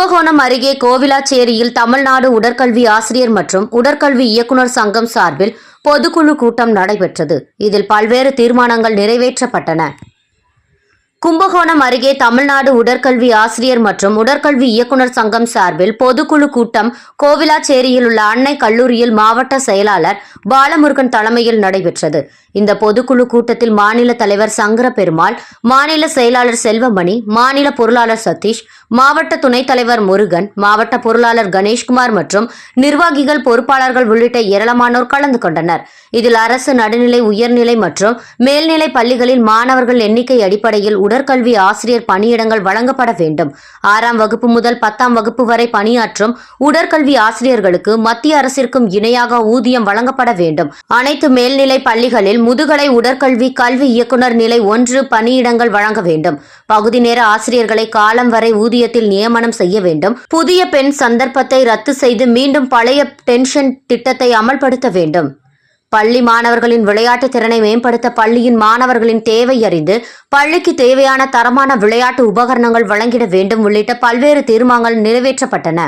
கும்பகோணம் அருகே கோவிலாச்சேரியில் தமிழ்நாடு உடற்கல்வி ஆசிரியர் மற்றும் உடற்கல்வி இயக்குனர் சங்கம் சார்பில் பொதுக்குழு கூட்டம் நடைபெற்றது. இதில் பல்வேறு தீர்மானங்கள் நிறைவேற்றப்பட்டன. கும்பகோணம் அருகே தமிழ்நாடு உடற்கல்வி ஆசிரியர் மற்றும் உடற்கல்வி இயக்குனர் சங்கம் சார்பில் பொதுக்குழு கூட்டம் கோவிலாச்சேரியில் உள்ள அன்னை கல்லூரியில் மாவட்ட செயலாளர் பாலமுருகன் தலைமையில் நடைபெற்றது. இந்த பொதுக்குழு கூட்டத்தில் மாநில தலைவர் சங்கர பெருமாள் மாநில செயலாளர் செல்வமணி மாநில பொருளாளர் சதீஷ் மாவட்ட துணைத் தலைவர் முருகன் மாவட்ட பொருளாளர் கணேஷ்குமார் மற்றும் நிர்வாகிகள் பொறுப்பாளர்கள் உள்ளிட்ட ஏராளமானோர் கலந்து கொண்டனர். இதில் அரசு நடுநிலை உயர்நிலை மற்றும் மேல்நிலை பள்ளிகளில் மாணவர்கள் எண்ணிக்கை அடிப்படையில் உடற்கல்வி ஆசிரியர் பணியிடங்கள் வழங்கப்பட வேண்டும். ஆறாம் வகுப்பு முதல் பத்தாம் வகுப்பு வரை பணியாற்றும் உடற்கல்வி ஆசிரியர்களுக்கு மத்திய அரசிற்கும் இணையாக ஊதியம் வழங்கப்பட வேண்டும். அனைத்து மேல்நிலை பள்ளிகளில் முதுகலை உடற்கல்வி கல்வி இயக்குனர் நிலை ஒன்று பணியிடங்கள் வழங்க வேண்டும். பகுதி நேர ஆசிரியர்களை காலம் வரை ஊதியத்தில் நியமனம் செய்ய வேண்டும். புதிய பெண் சந்தர்ப்பத்தை ரத்து செய்து மீண்டும் பழைய டென்ஷன் திட்டத்தை அமல்படுத்த வேண்டும். பள்ளி மாணவர்களின் விளையாட்டு திறனை மேம்படுத்த பள்ளியின் மாணவர்களின் தேவை அறிந்து பள்ளிக்கு தேவையான தரமான விளையாட்டு உபகரணங்கள் வழங்கிட வேண்டும் உள்ளிட்ட பல்வேறு தீர்மானங்கள் நிறைவேற்றப்பட்டன.